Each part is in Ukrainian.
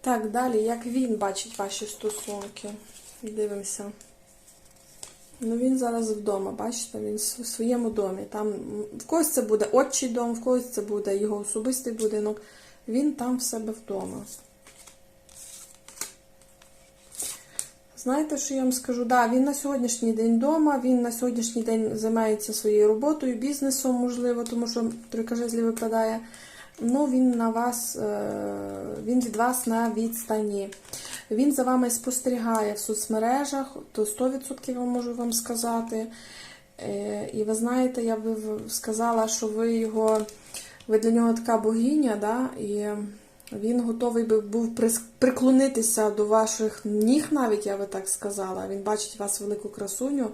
Так, далі, як він бачить ваші стосунки. Дивимося. Ну, він зараз вдома, бачите, він в своєму домі. Там в когось це буде отчий дом, в когось це буде його особистий будинок. Він там в себе вдома. Знаєте, що я вам скажу? Да, він на сьогоднішній день вдома, він на сьогоднішній день займається своєю роботою, бізнесом, можливо, тому що тройка жезлів випадає. Ну, він на вас, е, він від вас на відстані. Він за вами спостерігає в соцмережах, то 100% я можу вам сказати. Е, І ви знаєте, я би сказала, що ви його, ви для нього така богиня, да? і він готовий би був приклонитися до ваших ніг, навіть я би так сказала. Він бачить вас велику красуню.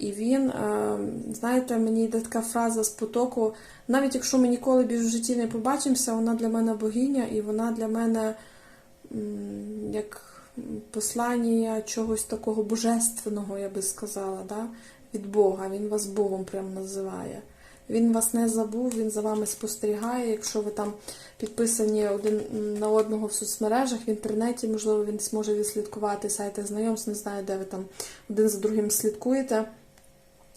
І він, е, знаєте, мені йде така фраза з потоку. Навіть якщо ми ніколи більш в житті не побачимося, вона для мене богиня, і вона для мене як послання чогось такого божественного, я би сказала, да? від Бога. Він вас Богом прям називає. Він вас не забув, він за вами спостерігає. Якщо ви там підписані один на одного в соцмережах, в інтернеті, можливо, він зможе відслідкувати сайти знайомств, не знаю, де ви там один за другим слідкуєте.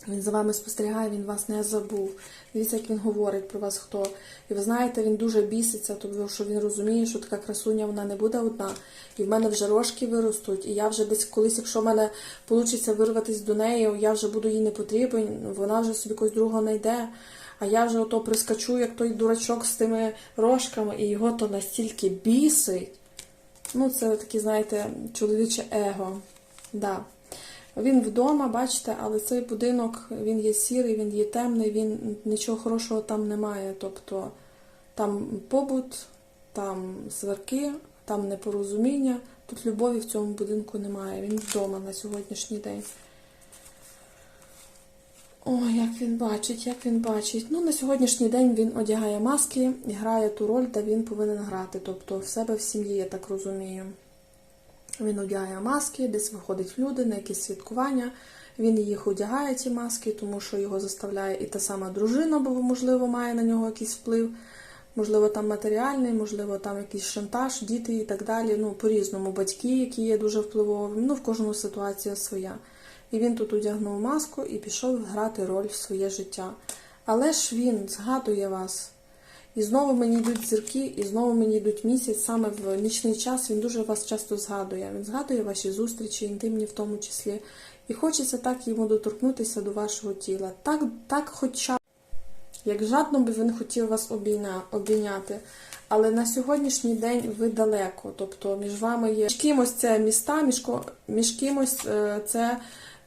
Він за вами спостерігає, він вас не забув. Дивіться, як він говорить про вас хто. І ви знаєте, він дуже біситься, тому що він розуміє, що така красуня вона не буде одна. І в мене вже рожки виростуть, і я вже десь колись, якщо в мене вийде вирватися до неї, я вже буду їй не потрібен, вона вже собі когось другого знайде. А я вже ото прискачу, як той дурачок з тими рожками, і його то настільки бісить. Ну, це таке, знаєте, чоловіче его. Да. Він вдома, бачите, але цей будинок він є сірий, він є темний, він нічого хорошого там немає. Тобто там побут, там сварки, там непорозуміння. Тут любові в цьому будинку немає. Він вдома на сьогоднішній день. Ой, як він бачить, як він бачить. Ну, на сьогоднішній день він одягає маски і грає ту роль, де він повинен грати. Тобто в себе в сім'ї, я так розумію. Він одягає маски, десь виходить люди на якісь святкування. Він їх одягає, ці маски, тому що його заставляє і та сама дружина, бо, можливо, має на нього якийсь вплив. Можливо, там матеріальний, можливо, там якийсь шантаж, діти і так далі. Ну, по-різному, батьки, які є дуже впливовими. Ну, в кожному ситуація своя. І він тут одягнув маску і пішов грати роль в своє життя. Але ж він згадує вас. І знову мені йдуть зірки, і знову мені йдуть місяць. Саме в нічний час він дуже вас часто згадує. Він згадує ваші зустрічі, інтимні в тому числі. І хочеться так йому доторкнутися до вашого тіла. Так, так хоча як жадно би він хотів вас обійня- обійняти. Але на сьогоднішній день ви далеко. Тобто між вами є між кимось це міста, між, між кимось е, це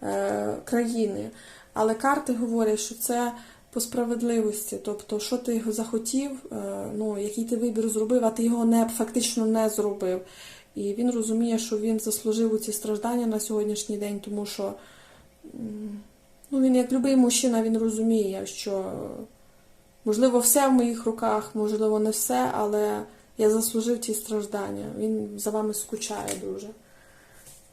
е, країни. Але карти говорять, що це по справедливості. Тобто, що ти захотів, е, ну, який ти вибір зробив, а ти його не, фактично не зробив. І він розуміє, що він заслужив у ці страждання на сьогоднішній день, тому що ну, він, як будь-який мужчина, він розуміє, що можливо все в моїх руках, можливо, не все, але я заслужив ці страждання. Він за вами скучає дуже.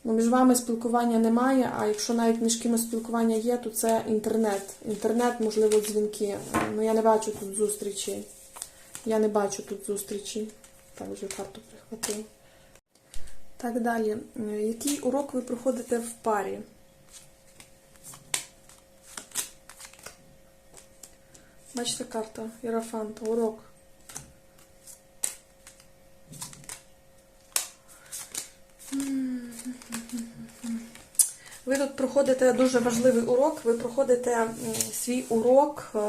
Ну, між вами спілкування немає, а якщо навіть між кимось спілкування є, то це інтернет. Інтернет, можливо, дзвінки. Ну я не бачу тут зустрічі. Я не бачу тут зустрічі. Так, вже карту прихватив. Так далі. Який урок ви проходите в парі? Бачите карта Єрофанта, урок. Ви тут проходите дуже важливий урок. Ви проходите свій урок е,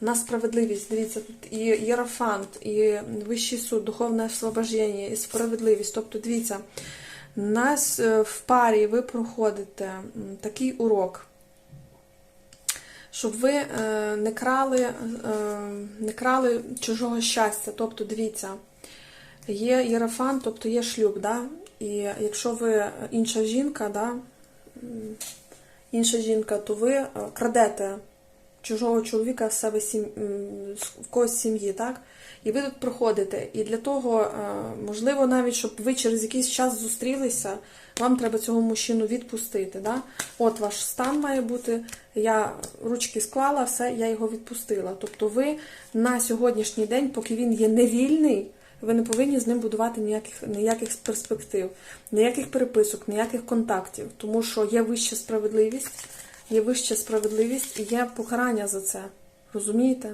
на справедливість. Дивіться, тут і єрофант, і вищий суд, духовне освобождення, і справедливість. Тобто, дивіться, нас е, в парі ви проходите такий урок. Щоб ви е, не крали, не крали чужого щастя. Тобто, дивіться, є єрофан, тобто є шлюб, да? і якщо ви інша жінка, да? Інша жінка, то ви е, крадете чужого чоловіка в себе сім... в когось сім'ї, так? І ви тут проходите. І для того, е, можливо, навіть щоб ви через якийсь час зустрілися, вам треба цього мужчину відпустити. Да? От ваш стан має бути. Я ручки склала, все, я його відпустила. Тобто ви на сьогоднішній день, поки він є невільний, ви не повинні з ним будувати ніяких, ніяких перспектив, ніяких переписок, ніяких контактів, тому що є вища справедливість, є вища справедливість і є покарання за це. Розумієте?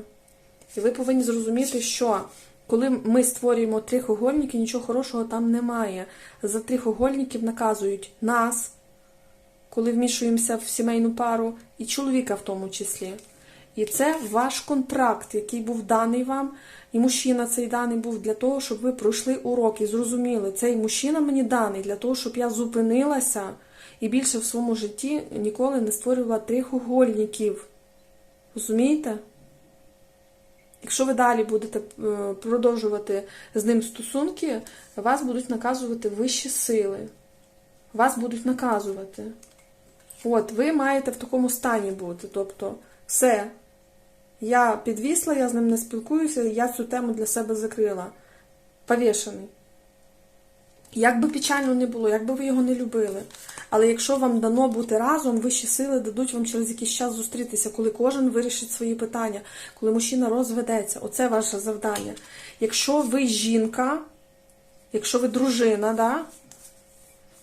І ви повинні зрозуміти, що коли ми створюємо трихогольники, нічого хорошого там немає. За трихогольників наказують нас, коли вмішуємося в сімейну пару, і чоловіка в тому числі. І це ваш контракт, який був даний вам, і мужчина цей даний був для того, щоб ви пройшли урок і зрозуміли, цей мужчина мені даний для того, щоб я зупинилася і більше в своєму житті ніколи не створювала трихогольників. Розумієте? Якщо ви далі будете е, продовжувати з ним стосунки, вас будуть наказувати вищі сили. Вас будуть наказувати. От, ви маєте в такому стані бути. Тобто, все, я підвісла, я з ним не спілкуюся, я цю тему для себе закрила. Повішений. Як би печально не було, як би ви його не любили. Але якщо вам дано бути разом, вищі сили дадуть вам через якийсь час зустрітися, коли кожен вирішить свої питання, коли мужчина розведеться. Оце ваше завдання. Якщо ви жінка, якщо ви дружина, да,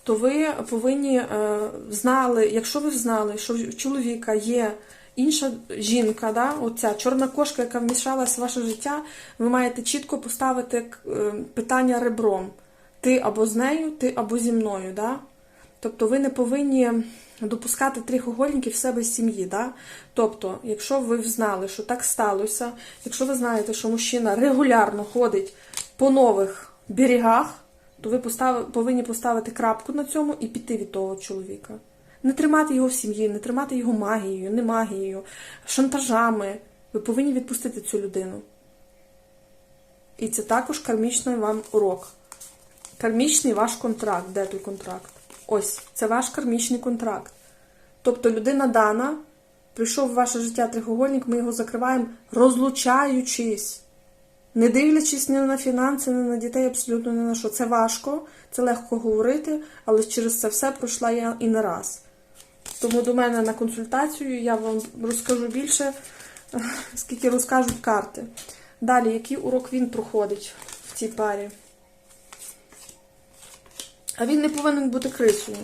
то ви повинні е, знали, якщо ви знали, що в чоловіка є інша жінка, да, оця чорна кошка, яка вмішалась в ваше життя, ви маєте чітко поставити е, питання ребром. Ти або з нею, ти або зі мною. Да? Тобто ви не повинні допускати трихогольників в себе з сім'ї. Да? Тобто, якщо ви знали, що так сталося, якщо ви знаєте, що мужчина регулярно ходить по нових берегах, то ви постав... повинні поставити крапку на цьому і піти від того чоловіка. Не тримати його в сім'ї, не тримати його магією, не магією, шантажами. Ви повинні відпустити цю людину. І це також кармічний вам урок. Кармічний ваш контракт. Де той контракт? Ось, це ваш кармічний контракт. Тобто людина дана, прийшов в ваше життя трихогольник, ми його закриваємо, розлучаючись, не дивлячись ні на фінанси, ні на дітей, абсолютно ні на що. Це важко, це легко говорити, але через це все пройшла я і не раз. Тому до мене на консультацію я вам розкажу більше, скільки розкажуть карти. Далі, який урок він проходить в цій парі? А він не повинен бути крисою.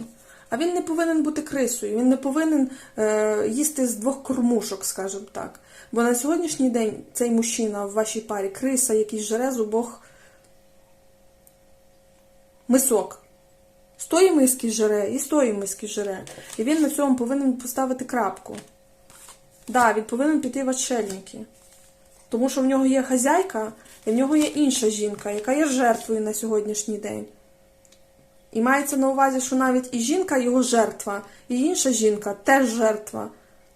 А він не повинен бути крисою. Він не повинен е, їсти з двох кормушок, скажімо так. Бо на сьогоднішній день цей мужчина в вашій парі криса, який жере з обох мисок. З тої миски жере і з тої миски жере. І він на цьому повинен поставити крапку. Так, да, він повинен піти в отшельники. Тому що в нього є хазяйка, і в нього є інша жінка, яка є жертвою на сьогоднішній день. І мається на увазі, що навіть і жінка його жертва, і інша жінка теж жертва.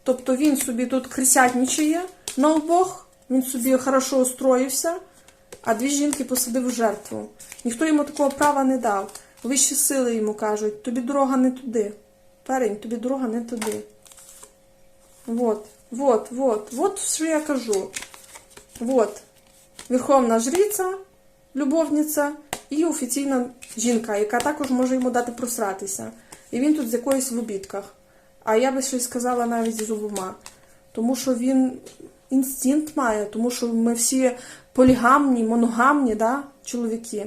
Тобто він собі тут крисятничає на обох, він собі хорошо устроївся, а дві жінки посадив в жертву. Ніхто йому такого права не дав. Вищі сили йому кажуть, тобі дорога не туди. Перень, тобі дорога не туди. Вот, вот, вот, вот що я кажу. Вот. Верховна жриця, любовниця і офіційна жінка, яка також може йому дати просратися. І він тут з якоюсь в обідках. А я би щось сказала навіть з обома. Тому що він інстинкт має, тому що ми всі полігамні, моногамні, да, чоловіки.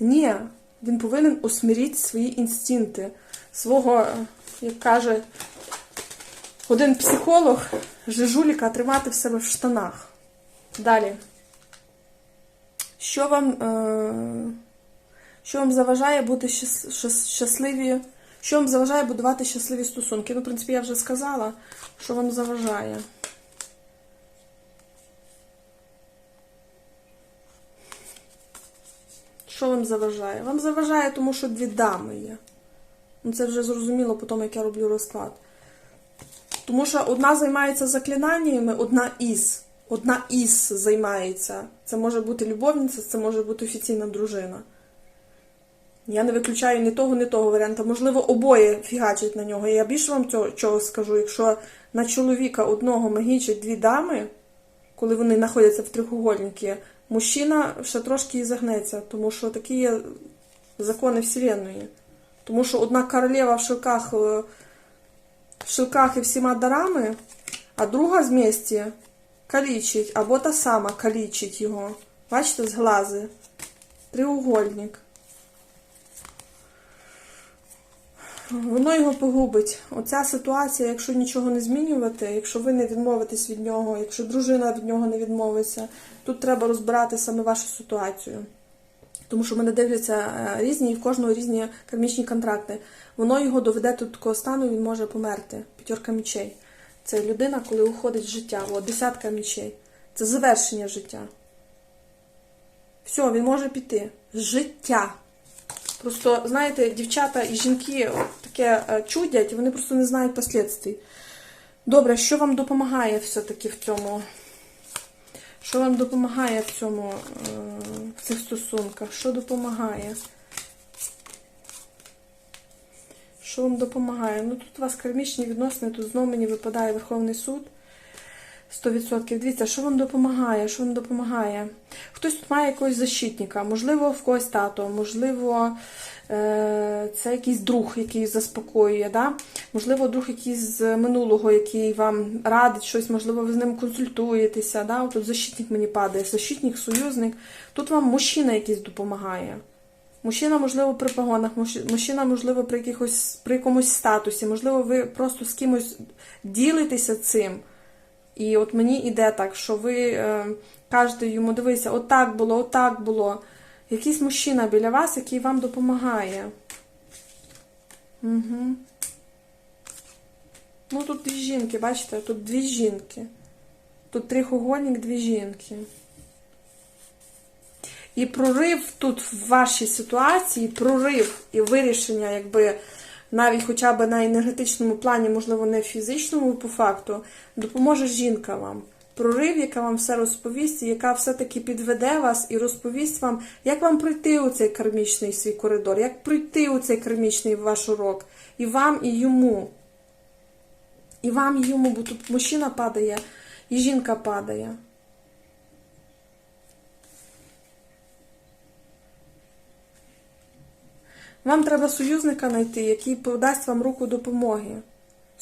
Ні, він повинен усмірити свої інстинкти. Свого, як каже один психолог, жижуліка тримати в себе в штанах. Далі. Що вам, е, що вам заважає бути щасливі? Що вам заважає будувати щасливі стосунки? Ну, в принципі, я вже сказала, що вам заважає. Що вам заважає? Вам заважає, тому що дві дами є. Ну, Це вже зрозуміло по тому, як я роблю розклад. Тому що одна займається заклинаннями, одна із. Одна із займається. Це може бути любовниця, це може бути офіційна дружина. Я не виключаю ні того, ні того варіанта. Можливо, обоє фігачать на нього. Я більше вам цього чого скажу, якщо на чоловіка одного магічать дві дами, коли вони знаходяться в трихугольнику, мужчина ще трошки і загнеться, тому що такі є закони Вселенної. Тому що одна королева в шилках, в шилках і всіма дарами, а друга з місті калічить, або та сама калічить його. Бачите, зглази. глази. Треугольник. Воно його погубить. Оця ситуація, якщо нічого не змінювати, якщо ви не відмовитесь від нього, якщо дружина від нього не відмовиться, тут треба розбирати саме вашу ситуацію. Тому що мене дивляться е, різні і в кожного різні кармічні контракти. Воно його доведе до такого стану, він може померти. П'ятерка мічей. Це людина, коли уходить з життя. О, десятка мічей. Це завершення життя. Все, він може піти. Життя. Просто, знаєте, дівчата і жінки таке е, чудять, вони просто не знають послідствий. Добре, що вам допомагає все-таки в цьому? Що вам допомагає в цьому, е, в цих стосунках? Що допомагає? Що вам допомагає? Ну тут у вас кармічні відносини, тут знову мені випадає Верховний суд. 100%. Дивіться, що вам допомагає? Що вам допомагає? Хтось тут має якогось защитника, можливо, в когось тато, можливо, це якийсь друг, який заспокоює, да? можливо, друг якийсь з минулого, який вам радить щось, можливо, ви з ним консультуєтеся. Да? Тут защитник мені падає, защитник, союзник. Тут вам мужчина якийсь допомагає. Мужчина, можливо, при погонах, мужчина, можливо, при якихось при якомусь статусі, можливо, ви просто з кимось ділитеся цим. І от мені іде так, що ви е, кажете йому, дивися, отак було, отак було. Якийсь мужчина біля вас, який вам допомагає. Угу. Ну, тут дві жінки, бачите, тут дві жінки. Тут трихугольник, дві жінки. І прорив тут в вашій ситуації, прорив і вирішення, якби навіть хоча б на енергетичному плані, можливо, не фізичному по факту, допоможе жінка вам. Прорив, яка вам все розповість, яка все-таки підведе вас і розповість вам, як вам пройти у цей кармічний свій коридор, як пройти у цей кармічний ваш урок. І вам, і йому. І вам, і йому, бо тут мужчина падає, і жінка падає. Вам треба союзника знайти, який подасть вам руку допомоги.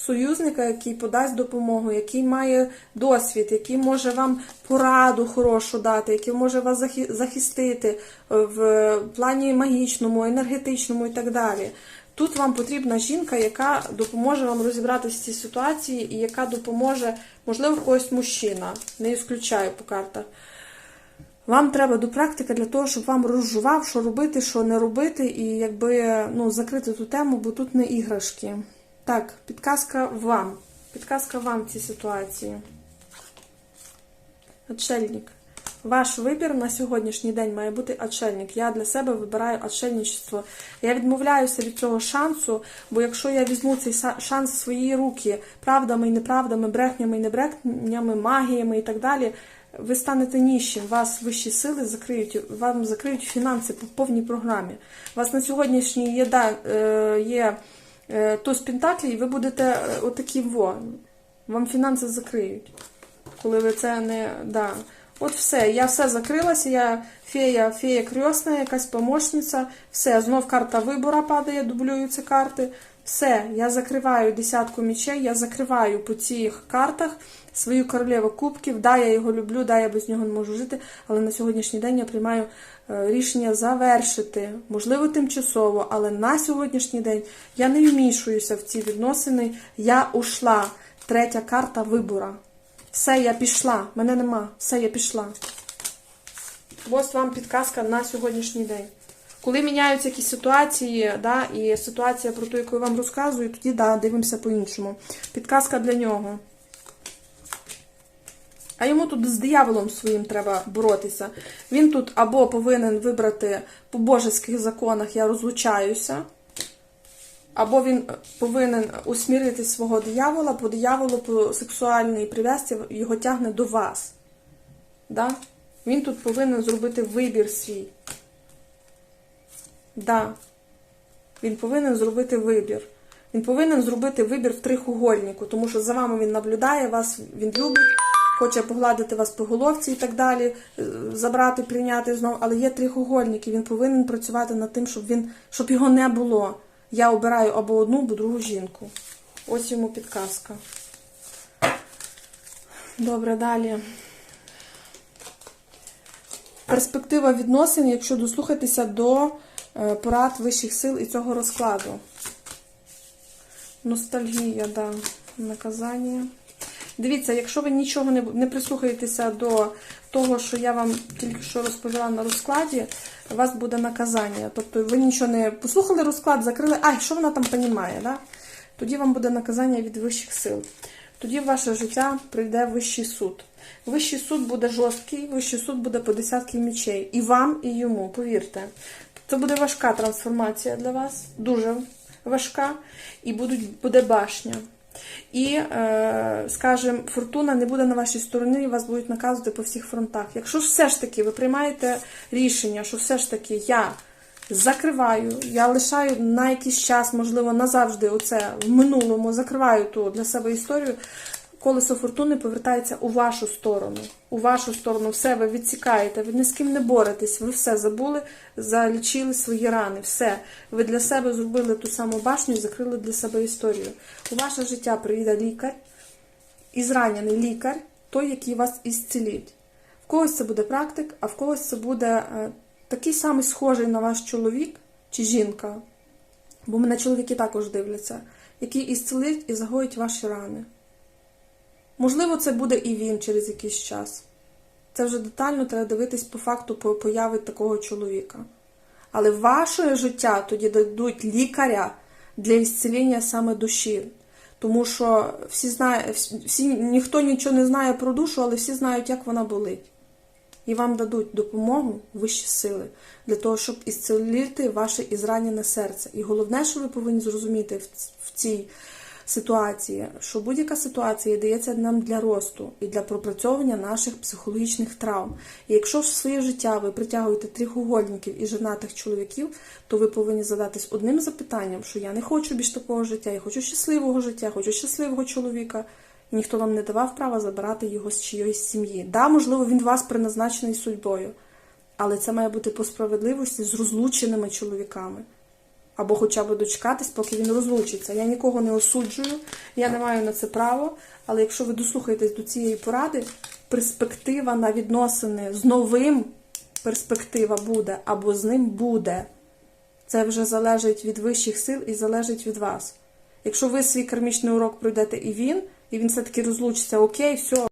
Союзника, який подасть допомогу, який має досвід, який може вам пораду хорошу дати, який може вас захистити е, в плані магічному, енергетичному і так далі. Тут вам потрібна жінка, яка допоможе вам розібратися в цій ситуації і яка допоможе, можливо, когось мужчина. Не ісключаю по картах. Вам треба до практики для того, щоб вам розжував, що робити, що не робити, і якби ну, закрити ту тему, бо тут не іграшки. Так, підказка вам. Підказка вам в цій ситуації. Отшельник. Ваш вибір на сьогоднішній день має бути отшельник. Я для себе вибираю отшельничество. Я відмовляюся від цього шансу, бо якщо я візьму цей шанс в свої руки правдами і неправдами, брехнями і небрехнями, магіями і так далі, ви станете ніщим, вас вищі сили закриють, вам закриють фінанси по повній програмі. У вас на сьогоднішній є, да, е, є туз пентаклі, і ви будете е, отакі во. Вам фінанси закриють. Коли ви це не. Да. От все, я все закрилася, я фея, фея крьосна, якась помощниця, все, знов карта вибора падає, дублюються карти. Все, я закриваю десятку мічей, я закриваю по цих картах свою королеву кубків. Да, я його люблю, да, я без нього не можу жити, але на сьогоднішній день я приймаю е, рішення завершити, можливо, тимчасово, але на сьогоднішній день я не вмішуюся в ці відносини. Я ушла. Третя карта вибора. Все, я пішла. Мене нема. Все, я пішла. Ось вам підказка на сьогоднішній день. Коли міняються якісь ситуації, да, і ситуація про ту, яку я вам розказую, тоді да, дивимося по-іншому. Підказка для нього. А йому тут з дияволом своїм треба боротися. Він тут або повинен вибрати по божеських законах я розлучаюся, або він повинен усмірити свого диявола, по дияволу, по сексуальній прив'язці його тягне до вас. Да? Він тут повинен зробити вибір свій. Да. Він повинен зробити вибір. Він повинен зробити вибір в трихугольнику, тому що за вами він наблюдає, вас він любить, хоче погладити вас по головці і так далі, е, забрати, прийняти знову. Але є трихугольник, і він повинен працювати над тим, щоб він, щоб його не було. Я обираю або одну, або другу жінку. Ось йому підказка. Добре, далі. перспектива відносин, якщо дослухатися до е, порад вищих сил і цього розкладу. Ностальгія, да, наказання. Дивіться, якщо ви нічого не, не прислухаєтеся до того, що я вам тільки що розповіла на розкладі, у вас буде наказання. Тобто ви нічого не послухали розклад, закрили, ай, що вона там понімає, да? тоді вам буде наказання від вищих сил. Тоді в ваше життя прийде вищий суд. Вищий суд буде жорсткий, вищий суд буде по десятки мічей. І вам, і йому, повірте. Це буде важка трансформація для вас, дуже важка, і будуть, буде башня. І, е, скажімо, фортуна не буде на вашій стороні, вас будуть наказувати по всіх фронтах. Якщо все ж таки ви приймаєте рішення, що все ж таки я закриваю, я лишаю на якийсь час, можливо, назавжди оце в минулому, закриваю ту для себе історію, колесо фортуни повертається у вашу сторону. У вашу сторону все ви відсікаєте, ви ні з ким не боретесь, ви все забули, залічили свої рани. Все. Ви для себе зробили ту саму башню закрили для себе історію. У ваше життя прийде лікар, і зранений лікар, той, який вас ісцілить. В когось це буде практик, а в когось це буде е, такий самий схожий на ваш чоловік чи жінка, бо мене чоловіки також дивляться, який ісцелить і загоїть ваші рани. Можливо, це буде і він через якийсь час. Це вже детально треба дивитись по факту появи такого чоловіка. Але ваше життя тоді дадуть лікаря для ісцілення саме душі. Тому що всі знає, всі, ніхто нічого не знає про душу, але всі знають, як вона болить. І вам дадуть допомогу вищі сили для того, щоб ісцілити ваше ізранене серце. І головне, що ви повинні зрозуміти в цій ситуації, що будь-яка ситуація дається нам для росту і для пропрацьовування наших психологічних травм. І якщо в своє життя ви притягуєте трьохугольників і женатих чоловіків, то ви повинні задатись одним запитанням, що я не хочу більш такого життя, я хочу щасливого життя, хочу щасливого чоловіка. Ніхто вам не давав права забирати його з чиєїсь сім'ї. Да, можливо, він вас призначений судьбою, але це має бути по справедливості з розлученими чоловіками або хоча б дочекатись, поки він розлучиться. Я нікого не осуджую, я не маю на це право. Але якщо ви дослухаєтесь до цієї поради, перспектива на відносини з новим перспектива буде або з ним буде. Це вже залежить від вищих сил і залежить від вас. Якщо ви свій кармічний урок пройдете і він, і він все-таки розлучиться, окей, все,